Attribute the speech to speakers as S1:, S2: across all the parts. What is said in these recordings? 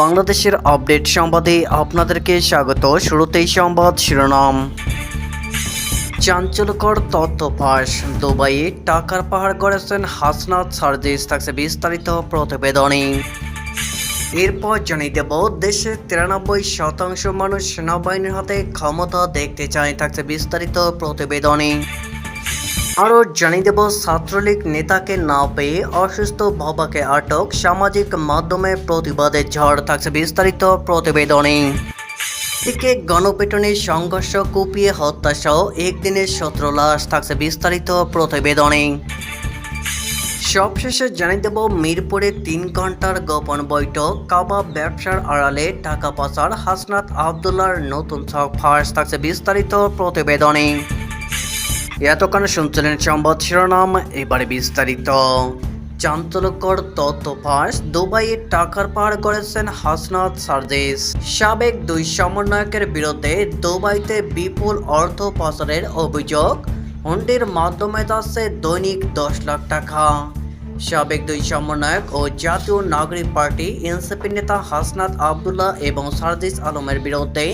S1: বাংলাদেশের আপডেট সংবাদে আপনাদেরকে স্বাগত। শুরুতেই সংবাদ শিরোনাম। চাঞ্চল্যকর তথ্য ফাঁস। দুবাইয়ে টাকার পাহাড় গড়েছেন হাসনাত সার্জিস, থাকছে বিস্তারিত প্রতিবেদনে এরপর জানিয়ে দেব দেশের তিরানব্বই শতাংশ মানুষ সেনাবাহিনীর হাতে ক্ষমতা দেখতে চায়, থাকছে বিস্তারিত প্রতিবেদনে আরও জানিয়ে দেব, ছাত্রলীগ নেতাকে না পেয়ে অসুস্থ বাবাকে আটক, সামাজিক মাধ্যমে প্রতিবাদের ঝড় থাকছে বিস্তারিত প্রতিবেদনে। দিকে গণপিটুনির সংঘর্ষ কুপিয়ে হত্যা সহ একদিনের সতেরো লাশ থাকছে বিস্তারিত প্রতিবেদনে। সবশেষে জানিয়ে দেব, মিরপুরে তিন ঘণ্টার গোপন বৈঠক, কাবাব ব্যবসার আড়ালে টাকা পাচার, হাসনাত আবদুল্লার নতুন ছক ফাঁস থাকছে বিস্তারিত প্রতিবেদনে। এতক্ষণ শুনছিলেন সংবাদ শিরোনাম, এবারে বিস্তারিত। চাঞ্চল্যকর তথ্য ফাঁস, দুবাইয়ে টাকার পাহাড় করেছেন হাসনাত সার্জিস। সাবেক দুই সমন্বয়কের বিরুদ্ধে দুবাইতে বিপুল অর্থ পাচারের অভিযোগ। হুন্ডির মাধ্যমে যাচ্ছে দৈনিক দশ লাখ টাকা। সাবেক দুই সমন্বয়ক ও জাতীয় নাগরিক পার্টি এনসিপি নেতা হাসনাত আবদুল্লাহ এবং সার্জিস আলমের বিরুদ্ধে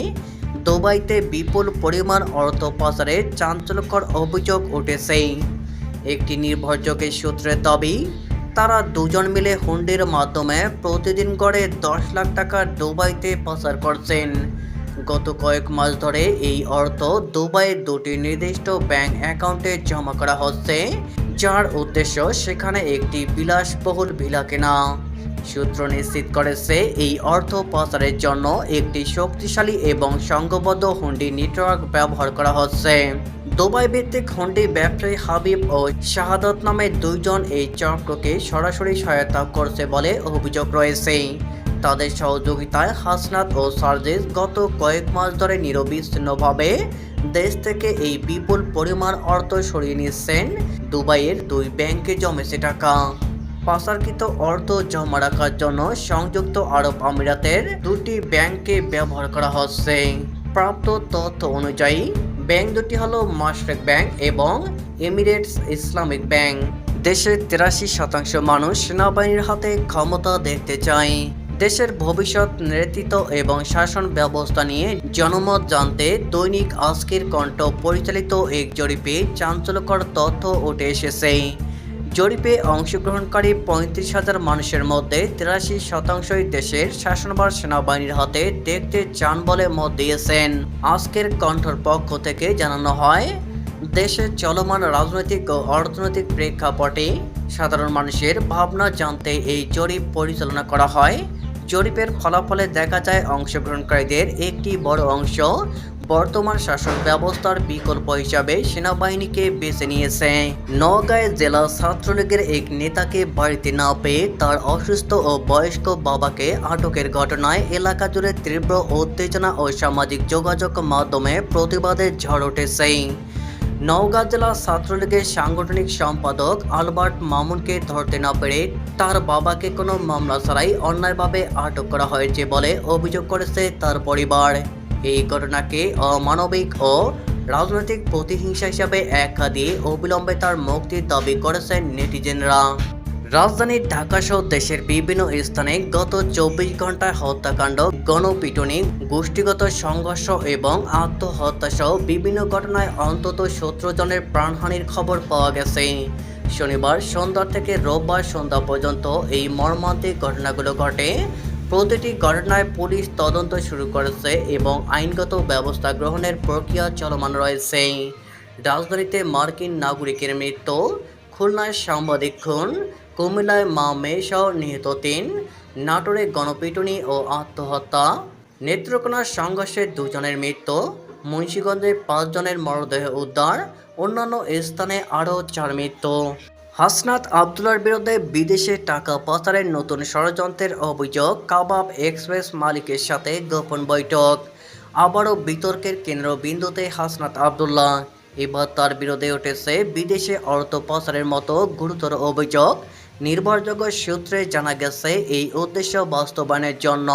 S1: দুবাইতে বিপুল পরিমাণ অর্থ পাচারের চাঞ্চল্যকর অভিযোগ উঠেছে। একটি নির্ভরযোগ্য সূত্রের দাবি, তারা দুজন মিলে হুন্ডির মাধ্যমে প্রতিদিন গড়ে দশ লাখ টাকা দুবাইতে পাচার করছেন। গত কয়েক মাস ধরে এই অর্থ দুবাইয়ের দুটি নির্দিষ্ট ব্যাংক অ্যাকাউন্টে জমা করা হচ্ছে, যার উদ্দেশ্য সেখানে একটি বিলাসবহুল ভিলা কেনা। সূত্র নিশ্চিত করেছে, এই অর্থ পাচারের জন্য একটি শক্তিশালী এবং সংঘবদ্ধ হুন্ডি নেটওয়ার্ক ব্যবহার করা হচ্ছে। দুবাই ভিত্তিক হুন্ডি ব্যবসায়ী হাবিব ও শাহাদত নামে দুইজন এই চক্রকে সরাসরি সহায়তা করছে বলে অভিযোগ রয়েছে। তাদের সহযোগিতায় হাসনাত ও সার্জিস গত কয়েক মাস ধরে নিরবিচ্ছিন্নভাবে দেশ থেকে এই বিপুল পরিমাণ অর্থ সরিয়ে নিচ্ছেন দুবাইয়ের দুই ব্যাংকে জমেছে টাকা। পাচারকৃত অর্থ জমা রাখার জন্য সংযুক্ত আরব আমিরাতের দুটি ব্যাংকে ব্যবহার করা হচ্ছে। প্রাপ্ত তথ্য অনুযায়ী, ব্যাংক দুটি হল মাশরেক ব্যাংক এবং এমিরেটস ইসলামিক ব্যাংক। দেশের তিরাশি শতাংশ মানুষ সেনাবাহিনীর হাতে ক্ষমতা দেখতে চায়। দেশের ভবিষ্যৎ নেতৃত্ব এবং শাসন ব্যবস্থা নিয়ে জনমত জানতে দৈনিক আজকের কণ্ঠ পরিচালিত এক জরিপে চাঞ্চল্যকর তথ্য উঠে এসেছে। জরিপে অংশগ্রহণকারী পঁয়ত্রিশ হাজার মানুষের মধ্যে তিরাশি শতাংশই দেশের শাসনভার সেনাবাহিনীর হাতে দেখতে চান বলে মত দিয়েছেন। আজকের কণ্ঠর পক্ষ থেকে জানানো হয় দেশের চলমান রাজনৈতিক ও অর্থনৈতিক প্রেক্ষাপটে সাধারণ মানুষের ভাবনা জানতে এই জরিপ পরিচালনা করা হয়। জরিপের ফলাফলে দেখা যায়, অংশগ্রহণকারীদের একটি বড় অংশ বর্তমান শাসন ব্যবস্থার বিকল্প হিসাবে সেনাবাহিনীকে বেছে নিয়েছে। নওগাঁয় জেলা ছাত্রলীগের এক নেতাকে বাড়িতে না পেয়ে তার অসুস্থ ও বয়স্ক বাবাকে আটকের ঘটনায় এলাকা জুড়ে তীব্র উত্তেজনা ও সামাজিক যোগাযোগ মাধ্যমে প্রতিবাদের ঝড় উঠেছে। নওগাঁ জেলা ছাত্রলীগের সাংগঠনিক সম্পাদক আলবার্ট মামুনকে ধরতে না পেরে তার বাবাকে কোনো মামলা ছাড়াই অন্যায়ভাবে আটক করা হয়েছে বলে অভিযোগ করেছে তার পরিবার। এই ঘটনাকে অমানবিক ও রাজনৈতিক প্রতিহিংসা হিসাবে একা দিয়ে অবিলম্বে তার মুক্তির দাবি করেছেন নেটিজেনরা। রাজধানী ঢাকা সহ দেশের বিভিন্ন স্থানে গত চব্বিশ ঘন্টায় হত্যাকাণ্ড, গণপিটুনি, গোষ্ঠীগত সংঘর্ষ এবং আত্মহত্যা সহ বিভিন্ন ঘটনায় অন্তত সতেরো জনের প্রাণহানির খবর পাওয়া গেছে। শনিবার সন্ধ্যা থেকে রোববার সন্ধ্যা পর্যন্ত এই মর্মান্তিক ঘটনাগুলো ঘটে। প্রতিটি ঘটনায় পুলিশ তদন্ত শুরু করেছে এবং আইনগত ব্যবস্থা গ্রহণের প্রক্রিয়া চলমান রয়েছে। রাজধানীতে মার্কিন নাগরিকের মৃত্যু, খুলনায় সাংবাদিক খুন, কুমিল্লায় মা মেয়ে সহ নিহত তিন, নাটোরে গণপিটুনি ও আত্মহত্যা, নেত্রকোনার সংঘর্ষে দুজনের মৃত্যু, মুন্সীগঞ্জে পাঁচজনের মরদেহ উদ্ধার, অন্যান্য স্থানে আরও চার মৃত্যু। হাসনাত আবদুল্লার বিরুদ্ধে বিদেশে টাকা পাচারের নতুন ষড়যন্ত্রের অভিযোগ কাবাব এক্সপ্রেস মালিকের সাথে গোপন বৈঠক। আবারও বিতর্কের কেন্দ্রবিন্দুতে হাসনাত আবদুল্লাহ। এবার তার বিরুদ্ধে উঠেছে বিদেশে অর্থ পাচারের মতো গুরুতর অভিযোগ। নির্ভরযোগ্য সূত্রে জানা গেছে, এই উদ্দেশ্য বাস্তবায়নের জন্য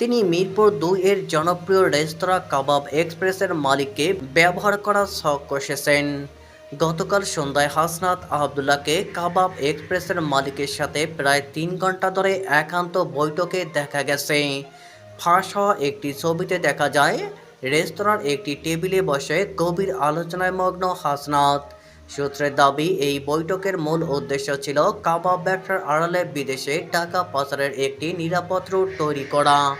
S1: তিনি মিরপুর দুই এর জনপ্রিয় রেস্তোরাঁ কাবাব এক্সপ্রেসের মালিককে ব্যবহার করার শখ কষেছেন। গতকাল সন্ধ্যায় হাসনাত আবদুল্লাহকে কাবাব এক্সপ্রেসের মালিকের সাথে প্রায় তিন ঘণ্টা ধরে একান্ত বৈঠকে দেখা গেছে। ফাঁস একটি ছবিতে দেখা যায়, রেস্তোরাঁর একটি টেবিলে বসে গভীর আলোচনায় মগ্ন হাসনাত। সূত্রের দাবি, এই বৈঠকের মূল উদ্দেশ্য ছিল কাবাব ব্যবসার আড়ালে বিদেশে টাকা পাচারের একটি নিরাপদ রুট তৈরি করা।